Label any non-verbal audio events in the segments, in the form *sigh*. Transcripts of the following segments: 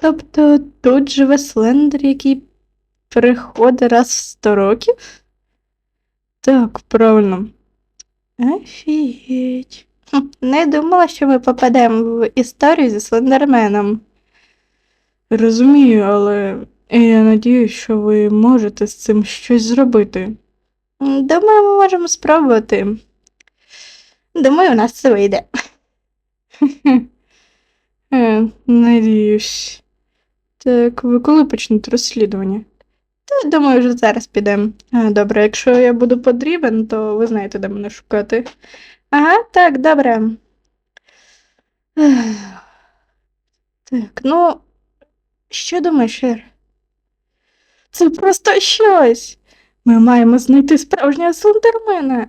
Тобто тут живе Слендер, який приходить раз в 100 років? Так, правильно. Офігеть. Не думала, що ми попадемо в історію зі Слендерменом. Розумію, але я надію, що ви можете з цим щось зробити. Думаю, ми можемо спробувати. Думаю, у нас це вийде. *laughs* Е, Надіюсь. Так, ви коли почнете розслідування? Та думаю, вже зараз підемо. Добре, якщо я буду потрібен, то ви знаєте, де мене шукати. Ага, так, добре. Так, ну, що думаєш, Ер? Це просто щось. Ми маємо знайти справжнього слендермена.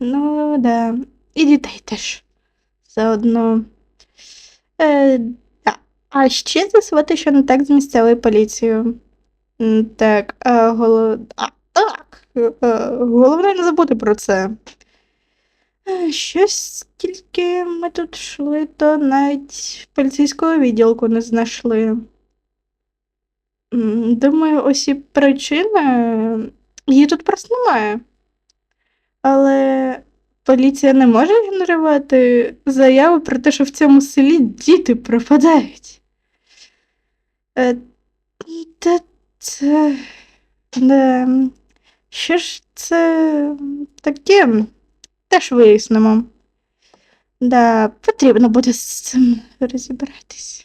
Ну, да. І дітей теж. Заодно. Е. А ще з'ясувати, що не так з місцевою поліцією. Так, а, голо... а, так. е, Головне не забути про це. Щось тільки ми тут йшли, то навіть поліцейського відділку не знайшли. Думаю, ось і причина. Її тут просто немає. Але поліція не може генерувати заяву про те, що в цьому селі діти пропадають. Е, та це. Що ж це таке? Теж вияснимо. Да, потрібно буде з цим розібратися.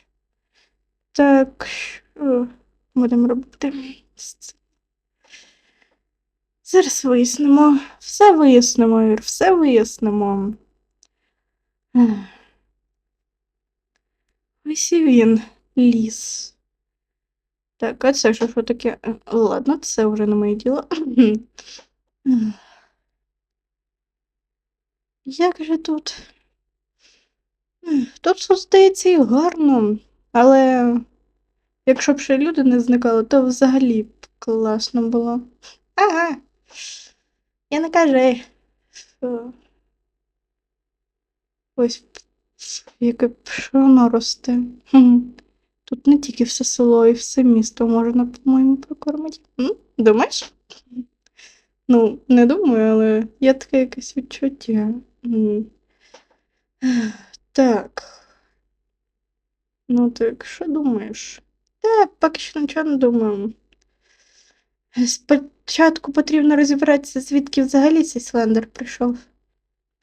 Так, що будемо робити? Зараз вияснимо. Все вияснимо, Ір, все вияснимо. Ось і він, ліс. Так, а це що, що таке? Е, Ладно, це вже не моє діло. Як же тут? Тут все здається і гарно, але якщо б ще люди не зникали, то взагалі б класно було. Ага. Я не кажи. Що... Ось яке пшоно росте. Тут не тільки все село і все місто можна, по-моєму, прокормити. М? Думаєш? Ну, не думаю, але є таке якесь відчуття. М. Так. Ну так, що думаєш? Та поки що нічого не думаю. Спочатку потрібно розібратися, звідки взагалі цей слендер прийшов.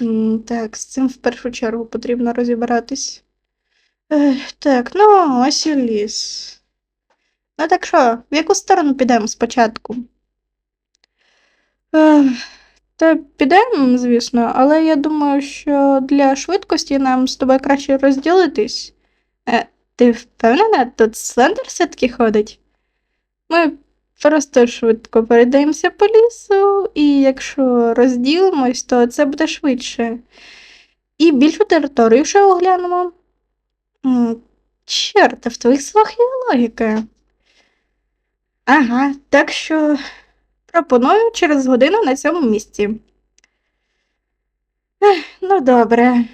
М, Так, з цим в першу чергу потрібно розібратись. Так, ну, ось і ліс. Ну так що, в яку сторону підемо спочатку? Та підемо, звісно, але я думаю, що для швидкості нам з тобою краще розділитись. Е, ти впевнена, тут слендер все-таки ходить? Ми просто швидко перейдемося по лісу, і якщо розділимось, то це буде швидше. І більшу територію ще оглянемо. М, Чорт, в твоїх словах є логіка. Ага, так що пропоную через годину на цьому місці. Ех, ну добре.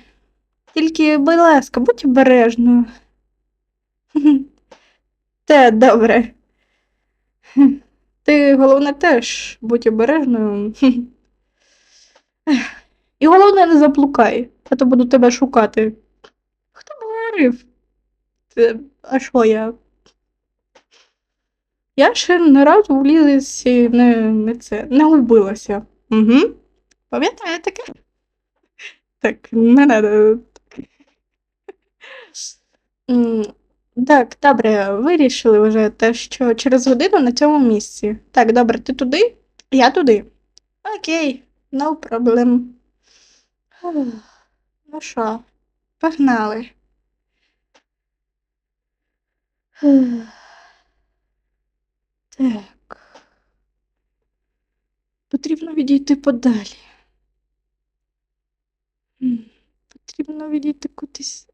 Тільки, будь ласка, будь обережною. *laughs* Те, добре. Ти, головне, теж будь обережною. *laughs* І головне, не заплукай, а то буду тебе шукати. Хто? Це, а що я? Я ще не разу в лісі не, не це, не губилася. Угу. Пам'ятаю таке? Так, не. М, Так, добре, вирішили вже те, що через годину на цьому місці. Так, добре, ти туди? Я туди. Окей, no problem. Ну що, погнали. Так. Потрібно відійти подалі. Потрібно відійти кудись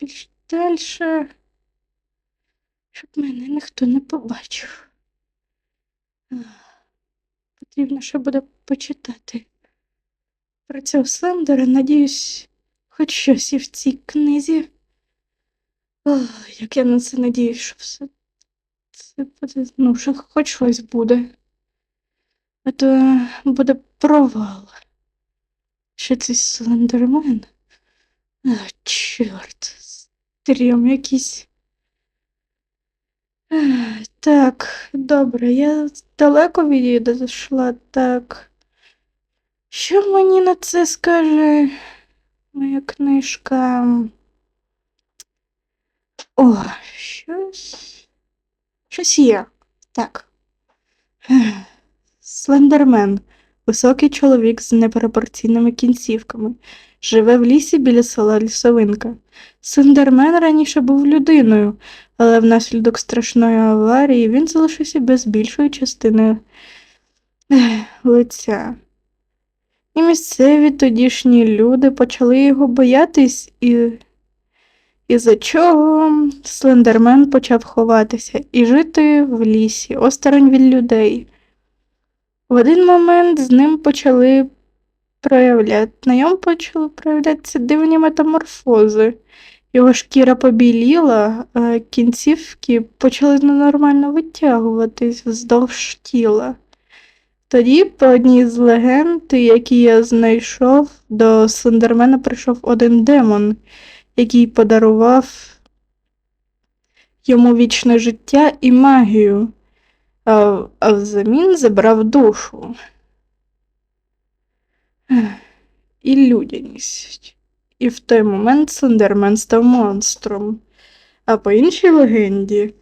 більш дальше, щоб мене ніхто не побачив. Потрібно ще буде почитати про цього Слендера. Надіюсь, хоч щось і в цій книзі Ох, як я на це надіюсь, що все це буде, ну, що хоч щось буде. А то буде провал. Ще цей слендермен. А, чорт, стрім якийсь. Так, добре, я далеко відійшла, так. Що мені на це скаже моя книжка? О, щось. Щось є. Так. Слендермен. Високий чоловік з непропорційними кінцівками. Живе в лісі біля села Лісовинка. Слендермен раніше був людиною, але внаслідок страшної аварії він залишився без більшої частини лиця. І місцеві тодішні люди почали його боятись, і із-за чого Слендермен почав ховатися і жити в лісі, осторонь від людей. В один момент з ним почали проявляти, на ньому почали проявлятися дивні метаморфози. Його шкіра побіліла, а кінцівки почали ненормально витягуватись вздовж тіла. Тоді, по одній з легенд, які я знайшов, до Слендермена прийшов один демон, який подарував йому вічне життя і магію, а, взамін забрав душу. І людяність. І в той момент Слендермен став монстром. А по іншій легенді,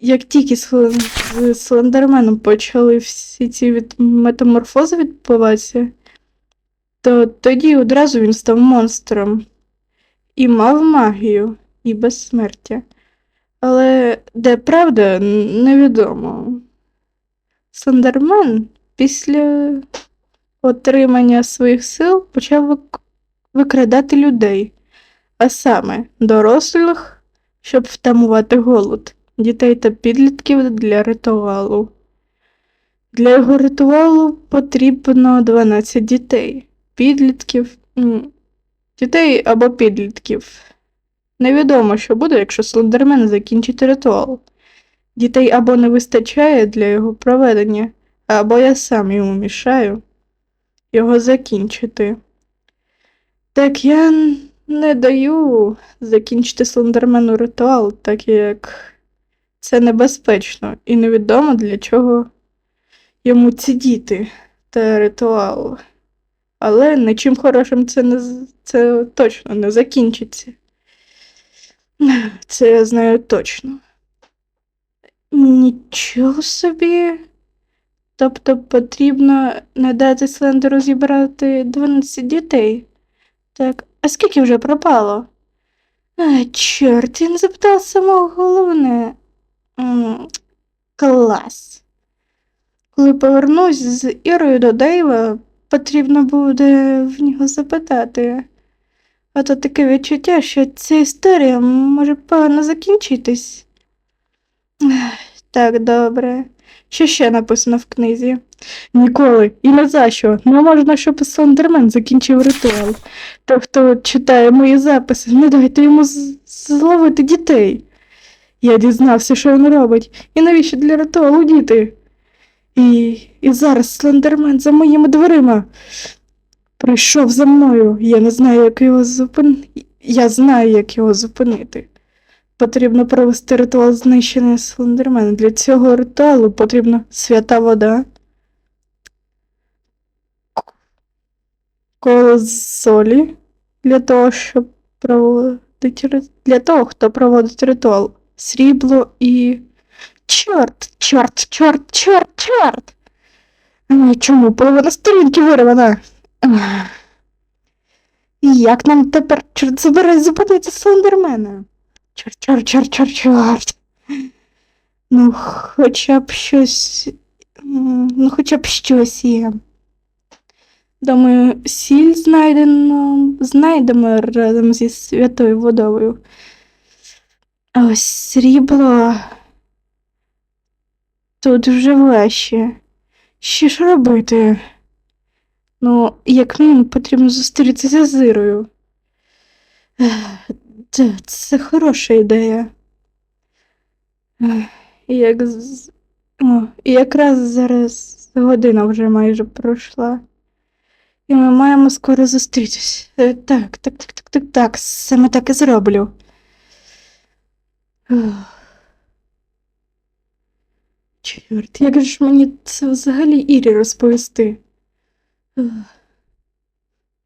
як тільки з Слендерменом почали всі ці від... метаморфози відбуватися, то тоді одразу він став монстром і мав магію і безсмертя. Але де правда, невідомо. Слендермен після отримання своїх сил почав викрадати людей, а саме дорослих, щоб втамувати голод, дітей та підлітків для ритуалу. Для його ритуалу потрібно 12 дітей, підлітків, дітей або підлітків. Невідомо, що буде, якщо слендермен закінчить ритуал. Дітей або не вистачає для його проведення, або я сам йому мішаю його закінчити. Так я не даю закінчити слендермену ритуал, так як це небезпечно і невідомо для чого йому ці діти та ритуал. Але нічим хорошим це не це точно не закінчиться. Це я знаю точно. Нічого собі. Тобто потрібно не дати Слендеру зібрати 12 дітей. Так, а скільки вже пропало? А, чорт, я не самого головне. М, Клас. Коли повернусь з Ірою до Дейва, потрібно буде в нього запитати. А то таке відчуття, що ця історія може погано закінчитись. Так, добре. Що ще написано в книзі? Ніколи і не за що. Не можна, щоб Слендермен закінчив ритуал. Той, хто читає мої записи, не дайте йому зловити дітей. Я дізнався, що він робить, і навіщо для ритуалу діти. І, і зараз Слендермен за моїми дверима. Прийшов за мною. Я не знаю, як його зупинити. Я знаю, як його зупинити. Потрібно провести ритуал знищення Слендермена. Для цього ритуалу потрібна свята вода. Коло солі для того, щоб проводити для того, хто проводить ритуал. Срібло і. Чорт, чорт, чорт, чорт, чорт. Ай, Чому половина сторінки вирвана? Як нам тепер чорт забирай зупинити Слендермена? Чорт, чорт, чорт, чорт, чорт. Ну, хоча б щось. Ну, хоча б щось є. Думаю, сіль знайдено, знайдемо разом зі святою водою. Ось срібло. Тут вже важче. Що ж робити? Ну, як мінімум, потрібно зустрітися з Ірою. Це, це хороша ідея. Як. О, і якраз зараз година вже майже пройшла. І ми маємо скоро зустрітись. Е, Так, так, так, так, так, так. Саме так і зроблю. Чорт, як же ж мені це взагалі Ірі розповісти?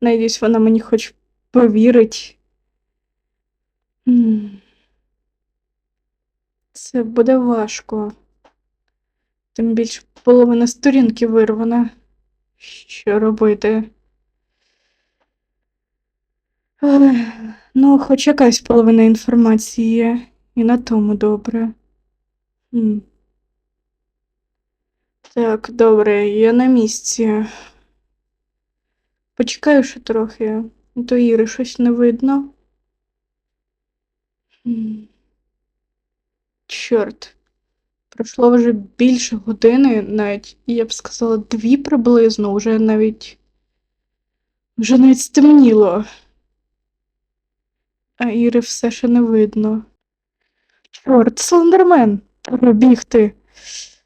Надіюсь, вона мені хоч повірить. Це буде важко. Тим більше половина сторінки вирвана. Що робити? Ех, Ну, хоч якась половина інформації є, і на тому добре. Так, добре, я на місці. Почекаю ще трохи, то Іри щось не видно. Чорт. Пройшло вже більше години, навіть, я б сказала, дві приблизно, вже навіть. Вже навіть стемніло. А Іри все ще не видно. Чорт, слендермен! Треба бігти. Ах.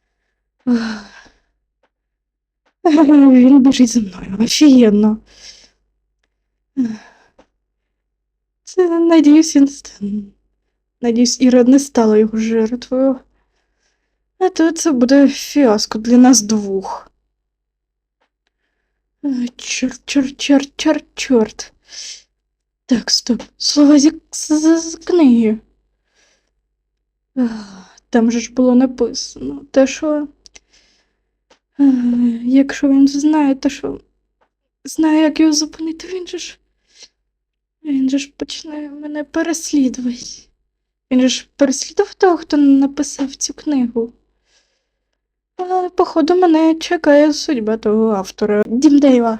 Він біжить за мною, офігенно. Це, надіюсь, він... Надіюсь, Іра не стала його жертвою. А то це буде фіаско для нас двох. Чорт, чорт, чорт, чорт, чорт. Так, стоп. Слова зі з книги. Там же ж було написано. Те, що. Е, Якщо він знає, те, що знає, як його зупинити, він же ж. Він же ж почне мене переслідувати. Він же ж переслідував того, хто написав цю книгу. Але, походу, мене чекає судьба того автора. Дім Дейва.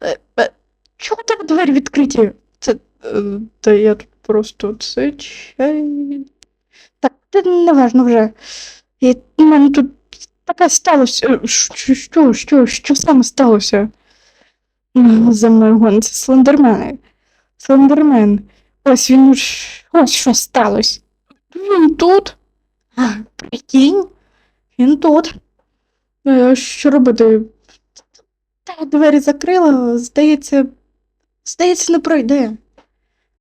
Е, е, Чого у тебе двері відкриті? Це. Та я тут просто це чай. Так, це не важно вже. В мене тут таке сталося. Е, Що, що, що, що саме сталося? За мною гониться слендермени. Слендермен. Ось він. Ось що сталося. Він тут. А, прикинь. Він тут. Е, Що робити? Та двері закрила, здається, здається, не пройде.